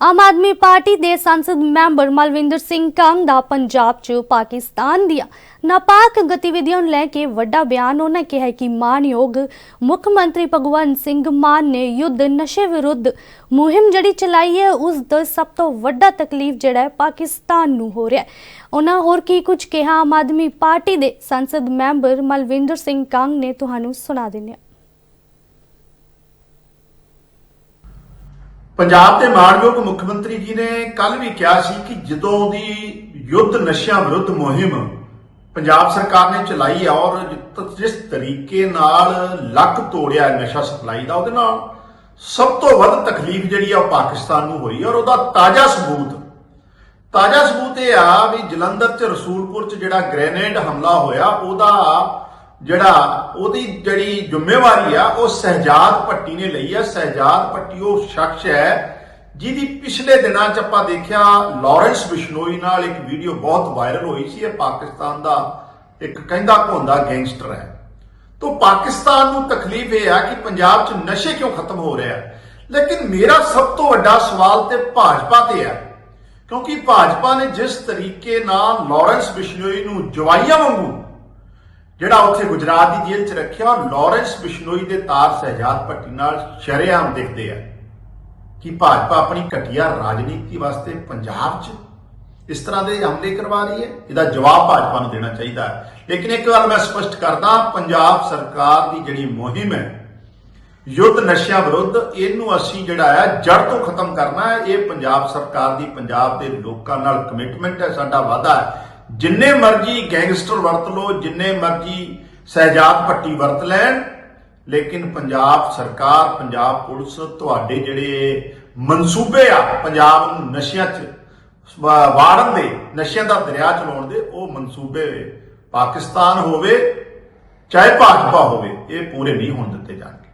Aam Aadmi party ਦੇ ਸੰਸਦ member Malvinder Singh Kang ਦਾ ਪੰਜਾਬ 'ਚ ਪਾਕਿਸਤਾਨ ਦੀਆਂ ਨਾਪਾਕ ਗਤੀਵਿਧੀਆਂ ਨੂੰ ਲੈ ਕੇ ਵੱਡਾ ਬਿਆਨ, ਉਹਨਾਂ ਕਿਹਾ ਕਿ ਮਾਨਯੋਗ ਮੁੱਖ ਮੰਤਰੀ ਭਗਵੰਤ ਸਿੰਘ ਮਾਨ ਨੇ ਯੁੱਧ ਨਸ਼ੇ ਵਿਰੁੱਧ ਮੁਹਿੰਮ ਜਿਹੜੀ ਚਲਾਈ ਹੈ, ਉਸ ਦਾ ਸਭ ਤੋਂ ਵੱਡਾ ਤਕਲੀਫ ਜਿਹੜਾ ਹੈ, ਪਾਕਿਸਤਾਨ ਨੂੰ ਹੋ ਰਿਹਾ ਹੈ। ਉਹਨਾਂ ਹੋਰ ਕੀ ਕੁਝ ਕਿਹਾ? ਆਮ ਆਦਮੀ ਪਾਰਟੀ ਦੇ ਸੰਸਦ ਮੈਂਬਰ ਮਲਵਿੰਦਰ ਸਿੰਘ ਕੰਗ ਨੇ ਤੁਹਾਨੂੰ ਸੁਣਾ ਦਿੰਦੇ ਪੰਜਾਬ ਦੇ ਮਾਣਯੋਗ ਮੁੱਖ ਮੰਤਰੀ ਜੀ ਨੇ ਕੱਲ ਵੀ ਕਿਹਾ ਸੀ ਕਿ ਜਦੋਂ ਦੀ ਯੁੱਧ ਨਸ਼ਿਆਂ ਵਿਰੁੱਧ ਮੁਹਿੰਮ ਪੰਜਾਬ ਸਰਕਾਰ ਨੇ ਚਲਾਈ ਆ ਔਰ ਜਿਸ ਤਰੀਕੇ ਨਾਲ ਲੱਕ ਤੋੜਿਆ ਨਸ਼ਾ ਸਪਲਾਈ ਦਾ, ਉਹਦੇ ਨਾਲ ਸਭ ਤੋਂ ਵੱਧ ਤਕਲੀਫ ਜਿਹੜੀ ਆ ਉਹ ਪਾਕਿਸਤਾਨ ਨੂੰ ਹੋਈ ਔਰ ਉਹਦਾ ਤਾਜ਼ਾ ਸਬੂਤ ਤਾਜ਼ਾ ਸਬੂਤ ਇਹ ਆ ਵੀ ਜਲੰਧਰ 'ਚ ਰਸੂਲਪੁਰ ਚ ਜਿਹੜਾ ਗ੍ਰੇਨੇਡ ਹਮਲਾ ਹੋਇਆ, ਉਹਦਾ ਜਿਹੜਾ ਉਹਦੀ ਜਿਹੜੀ ਜ਼ਿੰਮੇਵਾਰੀ ਆ, ਉਹ ਸਹਿਜਾਦ ਭੱਟੀ ਨੇ ਲਈ ਆ। ਸਹਿਜਾਦ ਭੱਟੀ ਉਹ ਸ਼ਖਸ ਹੈ, ਜਿਹਦੀ ਪਿਛਲੇ ਦਿਨਾਂ ਚ ਆਪਾਂ ਦੇਖਿਆ ਲਾਰੈਂਸ ਬਿਸ਼ਨੋਈ ਨਾਲ ਇੱਕ ਵੀਡੀਓ ਬਹੁਤ ਵਾਇਰਲ ਹੋਈ ਸੀ। ਇਹ ਪਾਕਿਸਤਾਨ ਦਾ ਇੱਕ ਕਹਿੰਦਾ ਭੋਂਦਾ ਗੈਂਗਸਟਰ ਹੈ। ਤੋ ਪਾਕਿਸਤਾਨ ਨੂੰ ਤਕਲੀਫ ਇਹ ਆ ਕਿ ਪੰਜਾਬ 'ਚ ਨਸ਼ੇ ਕਿਉਂ ਖਤਮ ਹੋ ਰਿਹਾ ਲੇਕਿਨ ਮੇਰਾ ਸਭ ਤੋਂ ਵੱਡਾ ਸਵਾਲ ਤੇ ਭਾਜਪਾ ਤੇ ਆ ਕਿਉਂਕਿ ਭਾਜਪਾ ਨੇ ਜਿਸ ਤਰੀਕੇ ਨਾਲ ਲਾਰੈਂਸ ਬਿਸ਼ਨੋਈ ਨੂੰ ਜਵਾਈਆਂ ਵਾਂਗੂ ਜਿਹੜਾ ਉੱਥੇ ਗੁਜਰਾਤ ਦੀ ਜੇਲ੍ਹ 'ਚ ਰੱਖਿਆ ਔਰ ਲਾਰੈਂਸ ਬਿਸ਼ਨੋਈ ਦੇ ਤਾਰ ਸਹਿਜਾਦ ਭੱਟੀ ਨਾਲ ਸ਼ਰੇਆਮ ਦਿਖਦੇ ਆ ਕਿ ਭਾਜਪਾ ਆਪਣੀ ਘਟੀਆ ਰਾਜਨੀਤੀ ਵਾਸਤੇ ਪੰਜਾਬ 'ਚ ਇਸ ਤਰ੍ਹਾਂ ਦੇ ਹਮਲੇ ਕਰਵਾ ਰਹੀ ਹੈ। ਇਹਦਾ ਜਵਾਬ ਭਾਜਪਾ ਨੂੰ ਦੇਣਾ ਚਾਹੀਦਾ ਹੈ। ਲੇਕਿਨ ਇੱਕ ਗੱਲ ਮੈਂ ਸਪਸ਼ਟ ਕਰਦਾ, ਪੰਜਾਬ ਸਰਕਾਰ ਦੀ ਜਿਹੜੀ ਮੁਹਿੰਮ ਹੈ, ਯੁੱਧ ਨਸ਼ਿਆਂ ਵਿਰੁੱਧ, ਇਹਨੂੰ ਅਸੀਂ ਜਿਹੜਾ ਹੈ, ਜੜ ਤੋਂ ਖਤਮ ਕਰਨਾ ਹੈ। ਇਹ ਪੰਜਾਬ ਸਰਕਾਰ ਦੀ ਪੰਜਾਬ ਦੇ ਲੋਕਾਂ ਨਾਲ ਕਮਿਟਮੈਂਟ ਹੈ, ਸਾਡਾ ਵਾਅਦਾ ਹੈ। ਜਿੰਨੇ ਮਰਜ਼ੀ ਗੈਂਗਸਟਰ ਵਰਤ ਲਓ, ਜਿੰਨੇ ਮਰਜ਼ੀ ਸਹਿਜਾਦ ਪੱਟੀ ਵਰਤ ਲੈਣ, ਲੇਕਿਨ ਪੰਜਾਬ ਸਰਕਾਰ, ਪੰਜਾਬ ਪੁਲਿਸ ਤੁਹਾਡੇ ਜਿਹੜੇ ਮਨਸੂਬੇ ਆ, ਪੰਜਾਬ ਨੂੰ ਨਸ਼ਿਆਂ 'ਚ, ਵਾ- ਵਾੜਨ ਦੇ, ਨਸ਼ਿਆਂ ਦਾ ਦਰਿਆ ਚਲਾਉਣ ਦੇ, ਉਹ ਮਨਸੂਬੇ ਪਾਕਿਸਤਾਨ ਹੋਵੇ, ਚਾਹੇ ਭਾਜਪਾ ਹੋਵੇ, ਇਹ ਪੂਰੇ ਨਹੀਂ ਹੋਣ ਦਿੱਤੇ ਜਾਣਗੇ।